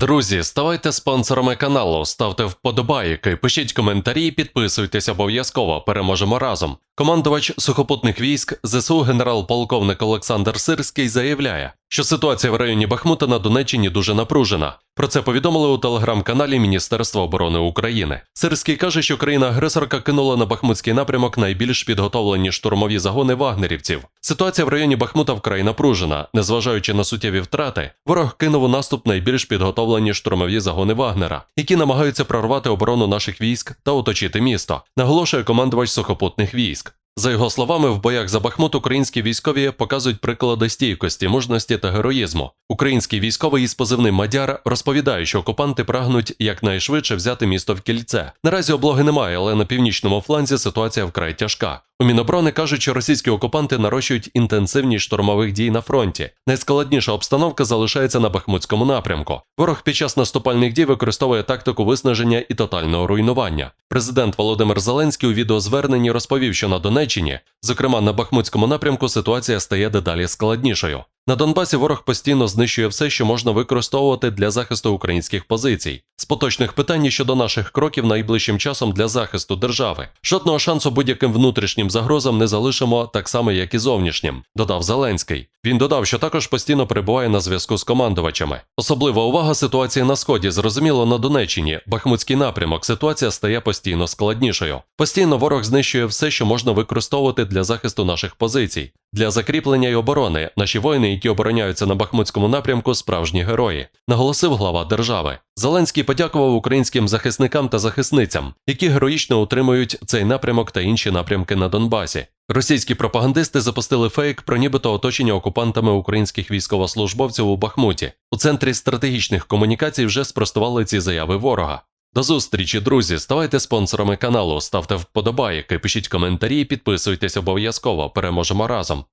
Друзі, ставайте спонсорами каналу, ставте вподобайки, пишіть коментарі, підписуйтесь обов'язково. Переможемо разом. Командувач сухопутних військ ЗСУ генерал-полковник Олександр Сирський заявляє, що ситуація в районі Бахмута на Донеччині дуже напружена. Про це повідомили у телеграм-каналі Міністерства оборони України. Сирський каже, що країна-агресорка кинула на Бахмутський напрямок найбільш підготовлені штурмові загони вагнерівців. Ситуація в районі Бахмута вкрай напружена. Незважаючи на суттєві втрати, ворог кинув у наступ найбільш підготовлені штурмові загони Вагнера, які намагаються прорвати оборону наших військ та оточити місто, наголошує командувач сухопутних військ. За його словами, в боях за Бахмут українські військові показують приклади стійкості, мужності та героїзму. Український військовий із позивним Мадяр розповідає, що окупанти прагнуть якнайшвидше взяти місто в кільце. Наразі облоги немає, але на північному фланзі ситуація вкрай тяжка. У Міноборони кажуть, що російські окупанти нарощують інтенсивність штурмових дій на фронті. Найскладніша обстановка залишається на Бахмутському напрямку. Ворог під час наступальних дій використовує тактику виснаження і тотального руйнування. Президент Володимир Зеленський у відеозверненні розповів, що на Донеччині, зокрема на Бахмутському напрямку, ситуація стає дедалі складнішою. На Донбасі ворог постійно знищує все, що можна використовувати для захисту українських позицій. З поточних питань щодо наших кроків найближчим часом для захисту держави. Жодного шансу будь-яким внутрішнім загрозам не залишимо так само, як і зовнішнім, додав Зеленський. Він додав, що також постійно перебуває на зв'язку з командувачами. Особлива увага ситуації на сході. Зрозуміло, на Донеччині, Бахмутський напрямок, ситуація стає постійно складнішою. Постійно ворог знищує все, що можна використовувати для захисту наших позицій. Для закріплення й оборони наші воїни, які обороняються на Бахмутському напрямку, справжні герої, наголосив глава держави. Зеленський подякував українським захисникам та захисницям, які героїчно утримують цей напрямок та інші напрямки на Донбасі. Російські пропагандисти запустили фейк про нібито оточення окупантами українських військовослужбовців у Бахмуті. У центрі стратегічних комунікацій вже спростували ці заяви ворога. До зустрічі, друзі. Ставайте спонсорами каналу, ставте вподобайки, пишіть коментарі, підписуйтесь обов'язково. Переможемо разом.